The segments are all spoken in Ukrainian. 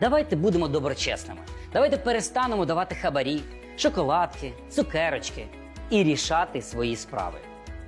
Давайте будемо доброчесними. Давайте перестанемо давати хабарі, шоколадки, цукерочки і рішати свої справи.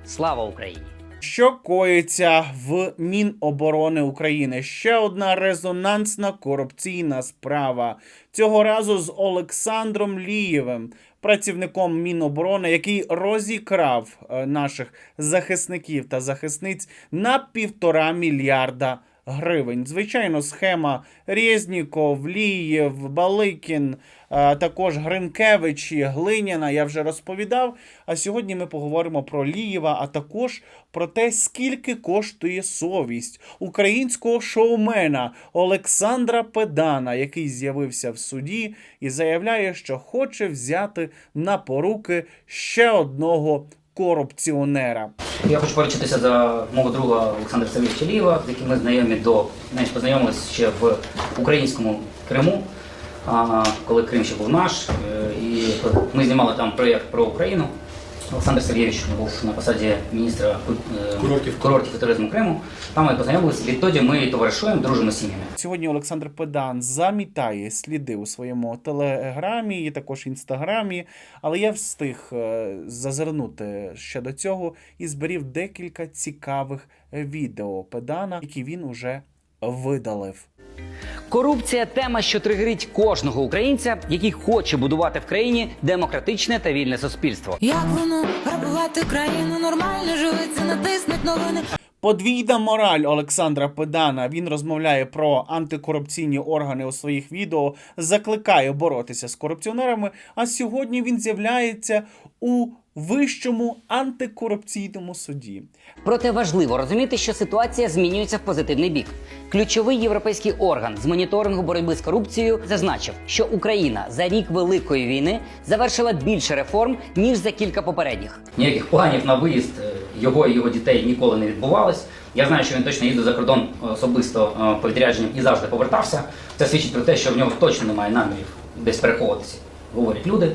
Слава Україні! Що коїться в Міноборони України? Ще одна резонансна корупційна справа. Цього разу з Олександром Лієвим, працівником Міноборони, який розікрав е, наших захисників та захисниць на півтора мільярда гривень. Звичайно, схема Резніков, Лієв, Баликін, також Гринкевич і Глиняна. Я вже розповідав. А сьогодні ми поговоримо про Лієва, а також про те, скільки коштує совість українського шоумена Олександра Педана, який з'явився в суді і заявляє, що хоче взяти на поруки ще одного корупціонера. Я хочу поручитися за мого друга Олександра Савійовича Лієва, з яким ми знайомі до навіть познайомилися ще в українському Криму, коли Крим ще був наш. Е, І ми знімали там проєкт про Україну. Олександр Сергійович був на посаді міністра е, Курортів. курортів і туризму Криму. Там ми познайомилися. Відтоді ми товаришуємо, дружимо з сім'ями. Сьогодні Олександр Педан замітає сліди у своєму телеграмі і також інстаграмі, але я встиг е, зазирнути ще до цього і зберів декілька цікавих відео Педана, які він уже видалив. Корупція тема, що тригерить кожного українця, який хоче будувати в країні демократичне та вільне суспільство. Як воно грабувати країну нормально живеться, натиснуть новини. Подвійна мораль Олександра Педана. Він розмовляє про антикорупційні органи у своїх відео, закликає боротися з корупціонерами. А сьогодні він з'являється у вищому антикорупційному суді. Проте важливо розуміти, що ситуація змінюється в позитивний бік. Ключовий європейський орган з моніторингу боротьби з корупцією зазначив, що Україна за рік великої війни завершила більше реформ ніж за кілька попередніх. Ніяких планів на виїзд е, його і його дітей ніколи не відбувалось. Я знаю, що він точно їздив за кордон особисто е, по відрядженням і завжди повертався. Це свідчить про те, що в нього точно немає намірів десь переховуватися, говорять люди.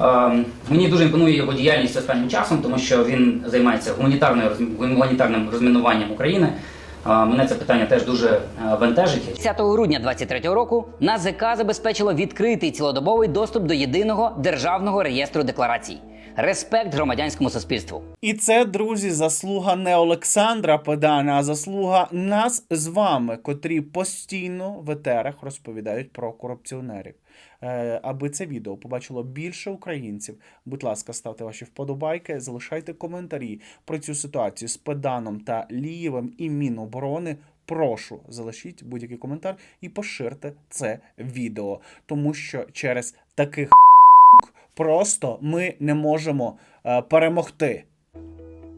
Е, Мені дуже імпонує його діяльність останнім часом, тому що він займається гуманітарною гуманітарним розмінуванням України. Е, Мене це питання теж дуже е, бентежить. 10 грудня 2023 року НАЗК забезпечило відкритий цілодобовий доступ до єдиного державного реєстру декларацій. Респект громадянському суспільству. І це, друзі, заслуга не Олександра Педана, а заслуга нас з вами, котрі постійно в етерах розповідають про корупціонерів. Е, аби це відео побачило більше українців. Будь ласка, ставте ваші вподобайки, залишайте коментарі про цю ситуацію з Педаном та Лієвим і Міноборони. Прошу залишіть будь-який коментар і поширте це відео, тому що через таких просто ми не можемо е, перемогти.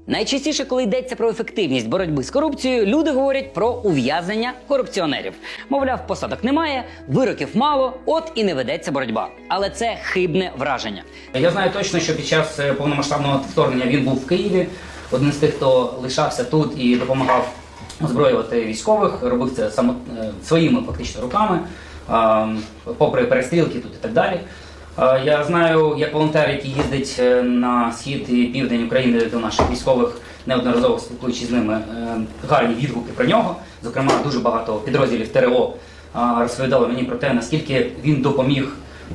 Найчастіше, коли йдеться про ефективність боротьби з корупцією, люди говорять про ув'язнення корупціонерів. Мовляв, посадок немає, вироків мало, от і не ведеться боротьба. Але це хибне враження. Я знаю точно, що під час е, повномасштабного вторгнення він був в Києві. Один з тих, хто лишався тут і допомагав озброювати військових, робив це само е, своїми фактично руками, попри перестрілки тут і так далі. А, Я знаю, як волонтер, який їздить е, на схід і південь України до наших військових, неодноразово спілкуючись з ними, е, гарні відгуки про нього. Зокрема, дуже багато підрозділів ТРО розповідали мені про те, наскільки він допоміг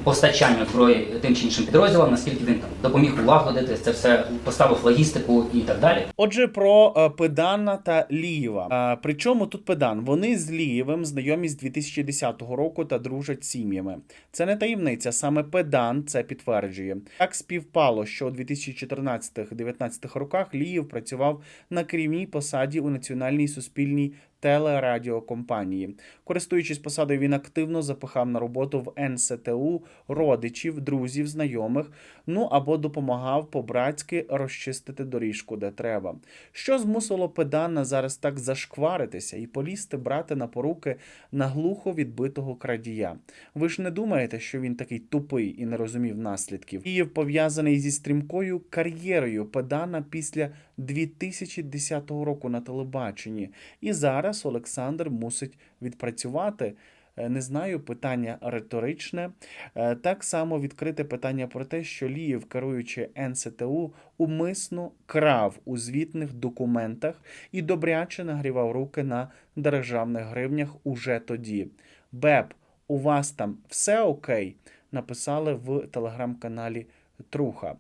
постачанню зброї тим чи іншим підрозділам, наскільки він там допоміг улагодити це все, поставив логістику і так далі. Отже, про е, Педана та Лієва. Е, Причому тут Педан? Вони з Лієвим знайомі з 2010 року та дружать сім'ями. Це не таємниця, саме Педан це підтверджує. Так співпало, що у 2014-19 роках Лієв працював на керівній посаді у національній суспільній телерадіокомпанії. Користуючись посадою, він активно запихав на роботу в НСТУ родичів, друзів, знайомих, ну або допомагав по-братськи розчистити доріжку, де треба. Що змусило педана зараз так зашкваритися і полізти брати на поруки на глухо відбитого крадія? Ви ж не думаєте, що він такий тупий і не розумів наслідків? Київ пов'язаний зі стрімкою кар'єрою педана після 2010 року на телебаченні. І зараз Олександр мусить відпрацювати. Е, Не знаю, питання риторичне. Е, Так само відкрите питання про те, що Лієв, керуючи НСТУ, умисно крав у звітних документах і добряче нагрівав руки на державних гривнях уже тоді. БЕП у вас там все окей, написали в телеграм-каналі Труха.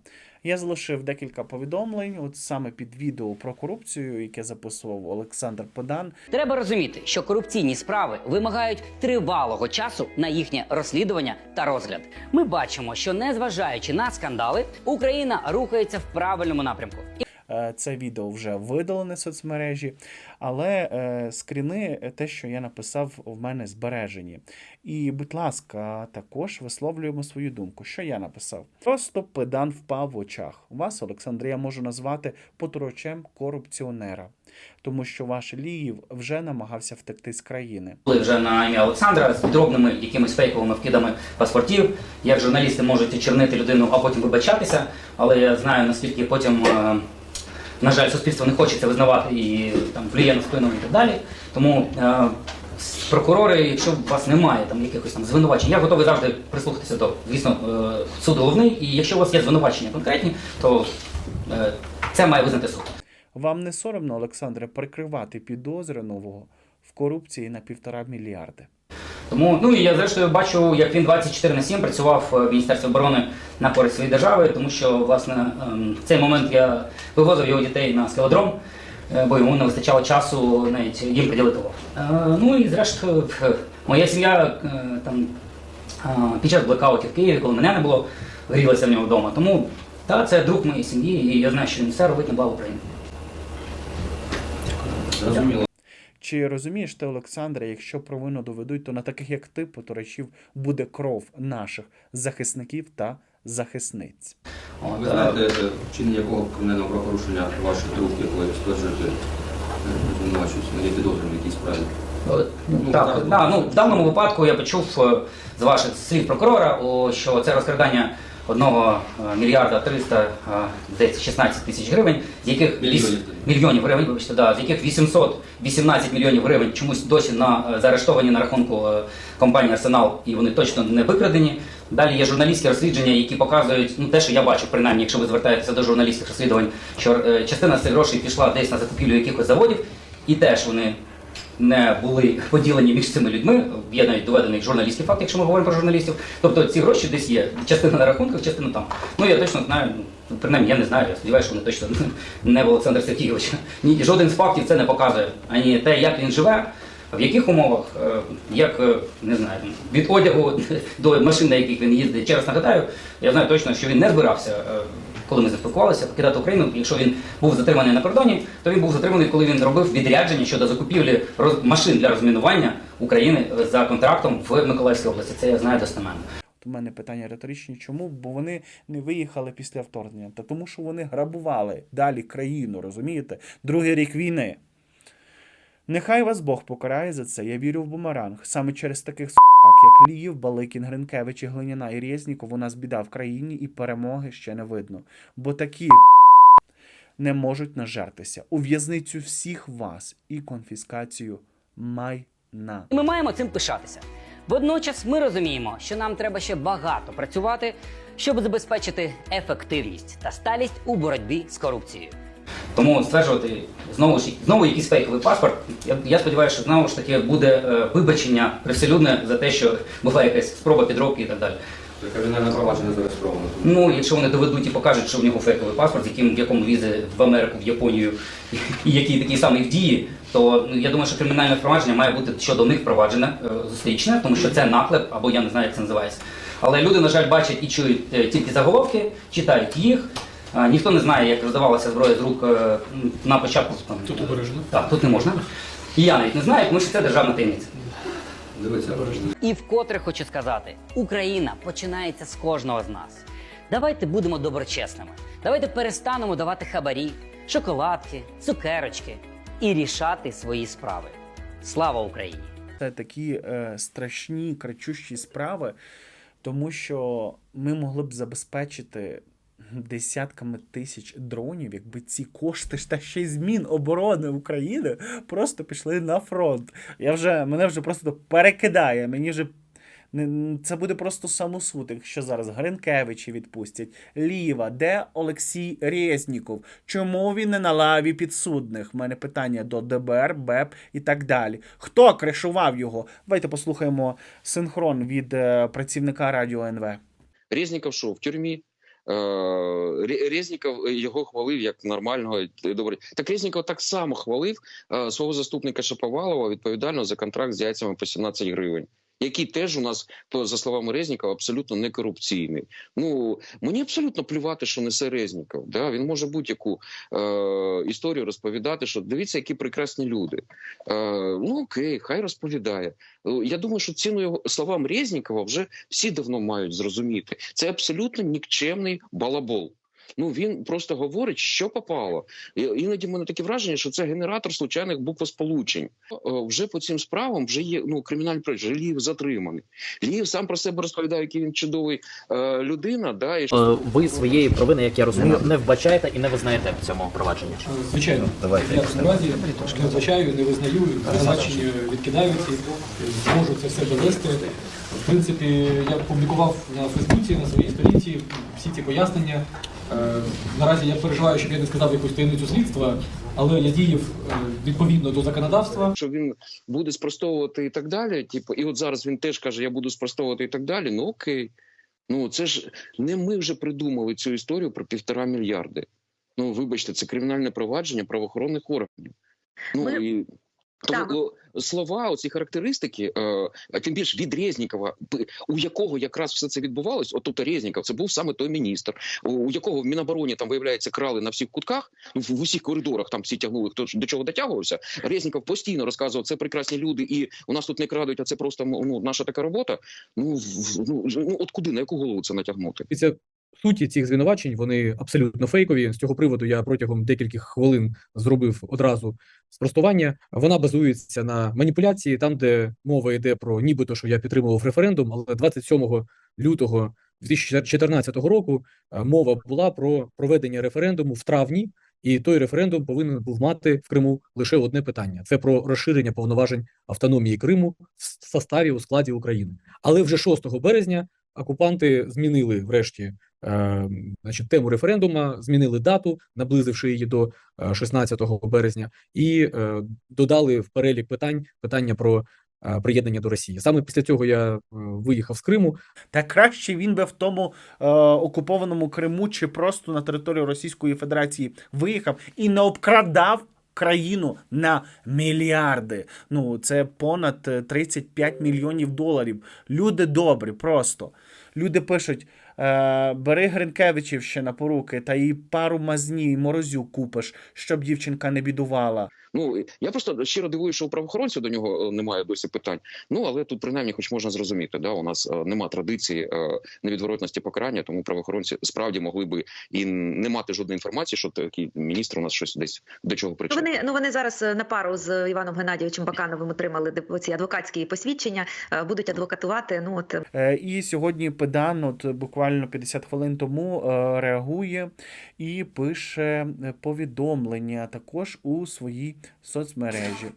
Я залишив декілька повідомлень, от саме під відео про корупцію, яке записував Олександр Подан. Треба розуміти, що корупційні справи вимагають тривалого часу на їхнє розслідування та розгляд. Ми бачимо, що незважаючи на скандали, Україна рухається в правильному напрямку. Е, Це відео вже видалене з соцмережі, але е, скріни, е, те, що я написав, в мене збережені. І, будь ласка, також висловлюємо свою думку. Що я написав? Просто педан впав в очах. Вас, Олександр, я можу назвати потручем корупціонера, тому що ваш Ліїв вже намагався втекти з країни. Були вже на ім'я Олександра з підробними якимись фейковими вкидами паспортів. Як журналісти можуть очернити людину, а потім вибачатися. Але я знаю наскільки потім, на жаль, суспільство не хоче це визнавати і там вліє на спину і так далі. Тому е, прокурори, якщо у вас немає там якихось там звинувачень, я готовий завжди прислухатися до звісно е, суд головний. І якщо у вас є звинувачення конкретні, то е, це має визнати суд. Вам не соромно, Олександре, прикривати підозрюваного в корупції на півтора мільярди? Тому ну і я зрештою бачу, як він 24 на 7 працював е, в Міністерстві оборони на користь своєї держави, тому що власне ем, в цей момент я вивозив його дітей на скелодром, е, бо йому не вистачало часу навіть їм приділити увагу. Е, Ну і зрештою, моя сім'я там під час блекаутів в Києві, коли мене не було, грілася в нього вдома. Тому та це друг моєї сім'ї, і я знаю, що він все робить на благо України. Зрозуміло. Чи розумієш ти, Олександре, якщо провину доведуть, то на таких як ти, поторачів, буде кров наших захисників та захисниць? Ви знаєте, вчинення якого кримінального правопорушення ваших друг, якого ви стверджуєте, е, не підозрюють в якій справі? Е, Ну, Так, так, ну, ну, в даному випадку я почув е, з ваших слів прокурора, що це розкрадання одного е, мільярда 300, е, здається, 16 тисяч гривень, з яких Мільйонів. мільйонів гривень, вибачте, да, з яких 818 мільйонів гривень чомусь досі на е, заарештовані на рахунку компанії Арсенал, і вони точно не викрадені. Далі є журналістські розслідження, які показують ну те, що я бачу, принаймні, якщо ви звертаєтеся до журналістських розслідувань, що частина цих грошей пішла десь на закупівлю якихось заводів, і теж вони не були поділені між цими людьми. Є навіть доведений журналістський факт, якщо ми говоримо про журналістів. Тобто ці гроші десь є. Частина на рахунках, частина там. Ну я точно знаю, ну, принаймні я не знаю, я сподіваюся, що вони точно не в Олександр Сергійович. Ні, жоден з фактів це не показує. Ані те, як він живе, в яких умовах, е, як е, не знаю, від одягу до машин, на яких він їздить. Ще раз нагадаю, я знаю точно, що він не збирався. Коли ми заспілкувалися, покидати Україну. Якщо він був затриманий на кордоні, то він був затриманий, коли він робив відрядження щодо закупівлі машин для розмінування України е, за контрактом в Миколаївській області. Це я знаю достеменно. У мене питання риторичні. Чому? Бо вони не виїхали після вторгнення. Та тому, що вони грабували далі країну, розумієте? Другий рік війни. Нехай вас Бог покарає за це. Я вірю в бумеранг. Саме через таких як Ліїв, Баликін, Гринкевич, Глиняна і Резніков, у нас біда в країні і перемоги ще не видно. Бо такі не можуть нажертися у в'язницю всіх вас і конфіскацію майна. Ми маємо цим пишатися. Водночас ми розуміємо, що нам треба ще багато працювати, щоб забезпечити ефективність та сталість у боротьбі з корупцією. Тому стверджувати знову ж знову якийсь фейковий паспорт. Я, я сподіваюся, що знову ж таки буде е, вибачення привселюдне за те, що була якась спроба підробки і так далі. Кримінальне провадження зареєстровано. Ну, якщо вони доведуть і покажуть, що в нього фейковий паспорт, з яким в якому візи в Америку, в Японію, і який такий самий в дії, то ну, я думаю, що кримінальне впровадження має бути щодо них впроваджене е, зустрічне, тому що це наклеп, або я не знаю, як це називається. Але люди, на жаль, бачать і чують е, тільки заголовки, читають їх. А, ніхто не знає, як роздавалася зброя з рук е, на початку. Там, тут обережно. Так, тут не можна. І я навіть не знаю, тому що це державна таємниця. Дивіться, І вкотре хочу сказати: Україна починається з кожного з нас. Давайте будемо доброчесними. Давайте перестанемо давати хабарі, шоколадки, цукерочки і рішати свої справи. Слава Україні! Це такі е, страшні, кричущі справи, тому що ми могли б забезпечити десятками тисяч дронів, якби ці кошти та ще й змін оборони України просто пішли на фронт. Я вже мене вже просто перекидає. Мені вже Це буде просто самосуд, якщо зараз Гринкевичі відпустять. Ліва, де Олексій Резніков? Чому він не на лаві підсудних? У мене питання до ДБР, БЕП і так далі. Хто кришував його? Давайте послухаємо синхрон від е, працівника радіо НВ. Резніков що в тюрмі. Е, Резніков його хвалив як нормального добре. Так Резніков так само хвалив е, свого заступника Шаповалова відповідально за контракт з яйцями по 17 гривень. Який теж у нас, за словами Резнікова, абсолютно не корупційний. Ну мені абсолютно плювати, що несе Резніков. Да? Він може будь-яку е, історію розповідати, що дивіться, які прекрасні люди. Е, ну окей, хай розповідає. Е, Я думаю, що ціну його словам Резнікова вже всі давно мають зрозуміти. Це абсолютно нікчемний балабол. Ну він просто говорить, що попало. І- Іноді в мене таке враження, що це генератор случайних буквосполучень. Е, Вже по цим справам вже є ну кримінальний провадження. Ліїв затриманий. Ліїв сам про себе розповідає, який він чудовий е, людина. Да, і Е, Ви своєї провини, як я розумію, не вбачаєте і не визнаєте в цьому провадженні. Звичайно, Давайте. я в цьому не вбачаю, не визнаю, звинувачення відкидаю ці, зможу це все довести. В принципі, я публікував на Фейсбуці, на своїй сторінці всі ці пояснення. Е, Наразі я переживаю, щоб я не сказав якусь таємницю слідства, але я діяв е, відповідно до законодавства. що він буде спростовувати і так далі. Типу, і от зараз він теж каже: Я буду спростовувати і так далі. Ну окей. Ну це ж не ми вже придумали цю історію про півтора мільярди. Ну вибачте, це кримінальне провадження правоохоронних органів. Ну Ми- і. Тому о, слова, оці характеристики, е, а тим більше від Резнікова, у якого якраз все це відбувалось, от тут Резніков, це був саме той міністр, у, якого в Мінобороні там виявляється крали на всіх кутках, ну, в, усіх коридорах там всі тягнули, хто до чого дотягувався. Резніков постійно розказував, це прекрасні люди, і у нас тут не крадуть, а це просто ну, наша така робота. Ну, в- ну, ну от куди, на яку голову це натягнути? Суті цих звинувачень вони абсолютно фейкові. З цього приводу я протягом декількох хвилин зробив одразу спростування. Вона базується на маніпуляції, там, де мова йде про нібито, що я підтримував референдум, але 27 лютого 2014 року е, мова була про проведення референдуму в травні. І той референдум повинен був мати в Криму лише одне питання: це про розширення повноважень автономії Криму в составі у складі України. Але вже 6 березня окупанти змінили врешті значить, тему референдума, змінили дату, наблизивши її до е, 16 березня, і е, додали в перелік питань питання про е, приєднання до Росії. Саме після цього я е, виїхав з Криму. Та краще він би в тому е, окупованому Криму чи просто на територію Російської Федерації виїхав і не обкрадав країну на мільярди. Ну, це понад е, 35 мільйонів доларів. Люди добрі, просто. Люди пишуть: е, бери Гринкевичів ще на поруки, та їй пару мазні, і морозю купиш, щоб дівчинка не бідувала. Ну я просто щиро дивуюся, що у правоохоронців до нього е, немає досі питань. Ну але тут принаймні, хоч можна зрозуміти, да у нас е, нема традиції е, невідворотності покарання, тому правоохоронці справді могли би і не мати жодної інформації, що такий міністр у нас щось десь до чого Ну вони ну вони зараз на пару з Іваном Геннадійовичем Бакановим отримали ці адвокатські посвідчення, е, будуть адвокатувати. Ну от Е, І сьогодні Педан, от буквально 50 хвилин тому, е, реагує і пише повідомлення також у своїй соцмережі.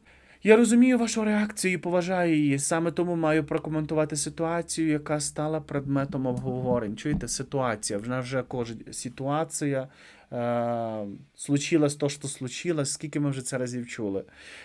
Я розумію вашу реакцію і поважаю її. Саме тому маю прокоментувати ситуацію, яка стала предметом обговорень. Чуєте, ситуація. Вона вже кожна ситуація. Е, случилось то, що случилось, скільки ми вже це разів чули.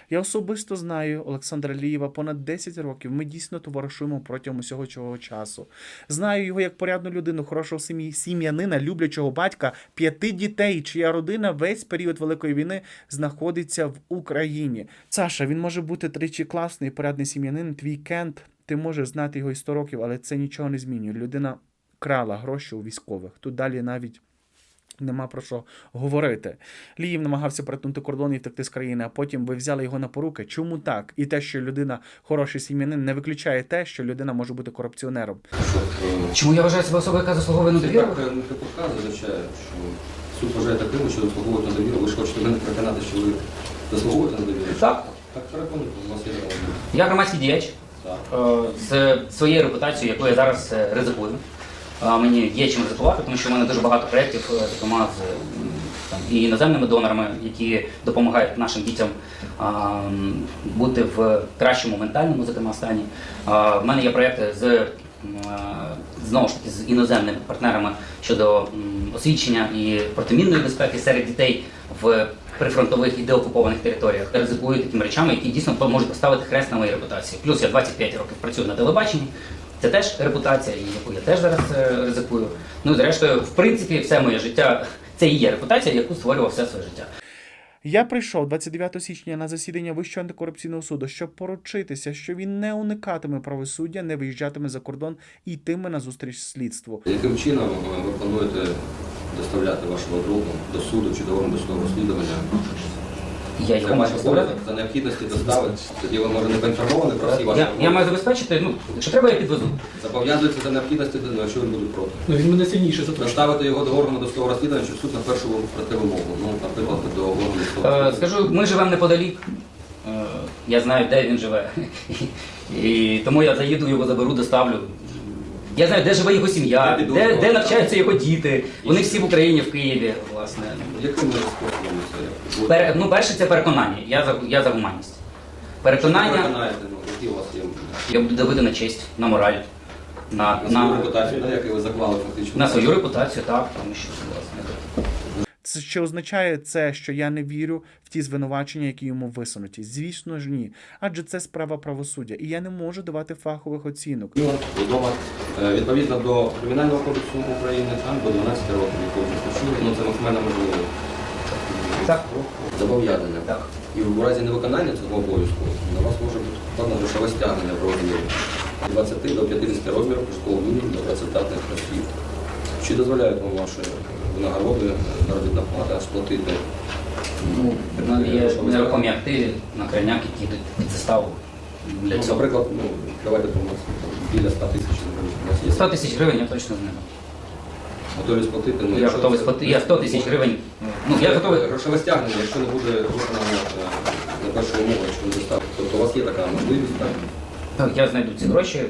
Я особисто знаю Олександра Лієва понад 10 років. Ми дійсно товаришуємо протягом усього цього часу. Знаю його як порядну людину, хорошого сім'ї, сім'янина, люблячого батька, п'яти дітей, чия родина весь період Великої війни знаходиться в Україні. Саша, він може бути тричі класний, порядний сім'янин, твій кент. Ти можеш знати його і 100 років, але це нічого не змінює. Людина крала гроші у військових. Тут далі навіть Нема про що говорити. Ліїв намагався перетнути кордон і втекти з країни, а потім ви взяли його на поруки. Чому так? І те, що людина хороший сім'янин, не виключає те, що людина може бути корупціонером. Чому я вважаю себе особою, яка заслуговує на довіру? так е, КПК зазначає, що суд вважає таким, що заслуговують на довіру. Ви ж хочете мене переконати, що ви заслуговуєте на довіру? Так. Так переконуйте, у вас є. Я громадський діяч Так. е, з своєю репутацією, яку я зараз е, ризикую. Е, Мені є чим ризикувати, тому що в мене дуже багато проєктів, е, зокрема з там, і іноземними донорами, які допомагають нашим дітям а, бути в кращому ментальному, зокрема, стані. А, в мене є проекти з а, знову ж таки з іноземними партнерами щодо м, освічення і протимінної безпеки серед дітей в прифронтових і деокупованих територіях. Ризикую такими речами, які дійсно можуть поставити хрест на моїй репутації. Плюс я 25 років працюю на телебаченні. Це теж репутація, яку я теж зараз е, ризикую. Ну і зрештою, в принципі, все моє життя це і є репутація, яку створював все своє життя. Я прийшов 29 січня на засідання Вищого антикорупційного суду, щоб поручитися, що він не уникатиме правосуддя, не виїжджатиме за кордон і йтиме на зустріч слідству. Яким чином е, ви плануєте доставляти вашого другу до суду чи до органу досудового розслідування? Я його маю представляти. За необхідності доставити. Тоді ви може не поінформовані про всі ваші Я, я маю забезпечити, ну, якщо треба, я підвезу. Зобов'язується за необхідності, то якщо він буде проти. Ну, він мене сильніше за Доставити його до органу досудового розслідування, щоб суд на першу проти вимогу. Ну, наприклад, до органу досудового Е, скажу, ми живемо неподалік. Е, я знаю, де він живе. І тому я заїду його заберу, доставлю. Я знаю, де живе його сім'я, де, де навчаються його діти. Вони всі в Україні, в Києві, власне. Яким? Пер, ну, перше, це переконання. Я за, я за гуманність. Переконання, ну, я буду давити на честь, на мораль, на, На свою на, репутацію, да, яку ви заклали фактично. на свою репутацію, так, тому що власне. Це чи означає це, що я не вірю в ті звинувачення, які йому висунуті? Звісно ж, ні. Адже це справа правосуддя, і я не можу давати фахових оцінок. Відомо, е, відповідно до Кримінального кодексу України, там до 12 років відповідно ну це максимально можливо. Так. Зобов'язання. Так. І в разі невиконання цього обов'язку на вас може бути складно грошове стягнення в розмірі 20 до 50 розмірів прожиткового мінімуму для працездатних осіб. Чи дозволяють вам ваші винагороди, заробітна плата сплатити? Ну, ну, є нерухомі активи на крайняк, які йдуть під заставу для Ну, цього. Наприклад, ну, давайте по нас біля 100 тисяч гривень. У нас є 100 тисяч гривень я точно знаю. готові сплатити. Ну, Я якщо готовий це- сплатити. Я 100 тисяч гривень. Ну, я готовий. Грошове стягнення, якщо не буде виконано е, на першу умову, якщо не доставить. Тобто у вас є така можливість, так? Так, я знайду ці гроші,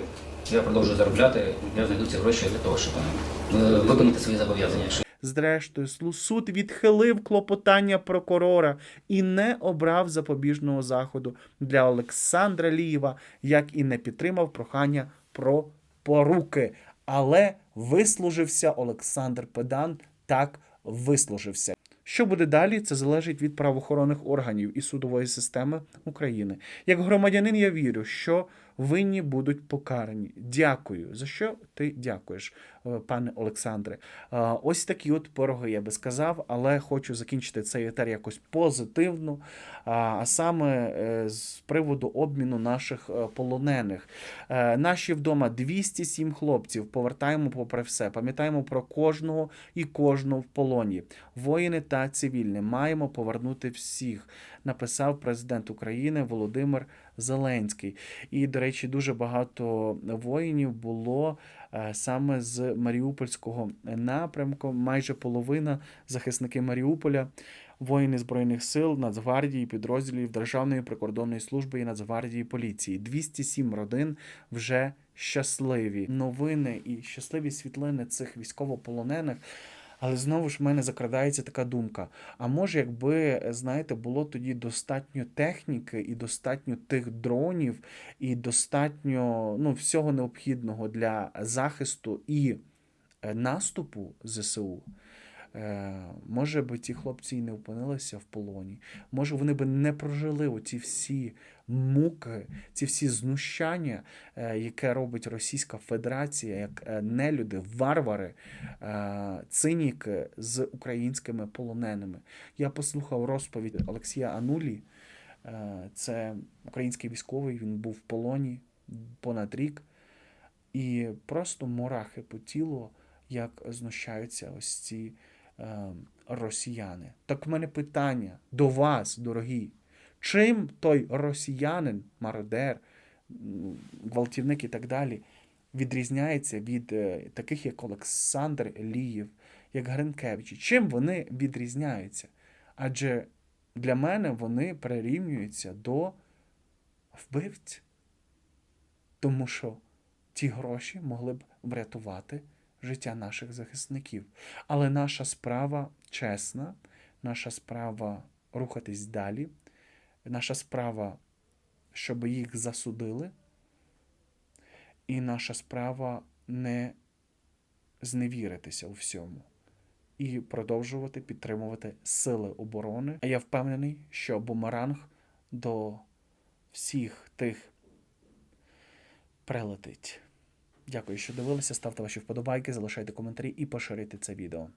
я продовжую заробляти, я знайду ці гроші для того, щоб е, виконати свої зобов'язання. Якщо Зрештою, суд відхилив клопотання прокурора і не обрав запобіжного заходу для Олександра Лієва, як і не підтримав прохання про поруки. Але вислужився Олександр Педан, так вислужився. Що буде далі, це залежить від правоохоронних органів і судової системи України. Як громадянин, я вірю, що винні будуть покарані. Дякую. За що ти дякуєш, е, пане Олександре? Е, Ось такі от пороги я би сказав, але хочу закінчити цей етер якось позитивно. А саме е, з приводу обміну наших полонених. Наші вдома 207 хлопців. Повертаємо попри все. Пам'ятаємо про кожного і кожну в полоні. Воїни та цивільні. Маємо повернути всіх. Написав президент України Володимир Зеленський. І, до речі, дуже багато воїнів було е, саме з Маріупольського напрямку. Майже половина захисники Маріуполя, воїни Збройних сил, Нацгвардії, підрозділів Державної прикордонної служби і Нацгвардії поліції. 207 родин вже щасливі. Новини і щасливі світлини цих військовополонених. Але знову ж в мене закрадається така думка: а може, якби, знаєте, було тоді достатньо техніки і достатньо тих дронів, і достатньо ну, всього необхідного для захисту і е, наступу ЗСУ. Е, Може би ті хлопці і не опинилися в полоні. Може, вони би не прожили оці всі муки, ці всі знущання, е, яке робить Російська Федерація, як е, нелюди, варвари, е, циніки з українськими полоненими. Я послухав розповідь Олексія Анулі. Це український військовий, він був в полоні понад рік. І просто мурахи по тілу, як знущаються ось ці росіяни. Так в мене питання до вас, дорогі. Чим той росіянин, мародер, гвалтівник і так далі, відрізняється від е, таких, як Олександр Лієв, як Гринкевич? Чим вони відрізняються? Адже для мене вони прирівнюються до вбивць. Тому що ті гроші могли б врятувати життя наших захисників. Але наша справа чесна, Наша справа рухатись далі. Наша справа, щоб їх засудили. І наша справа не зневіритися у всьому і продовжувати підтримувати сили оборони. А я впевнений, що бумеранг до всіх тих прилетить. Дякую, що дивилися. Ставте ваші вподобайки, залишайте коментарі і поширюйте це відео.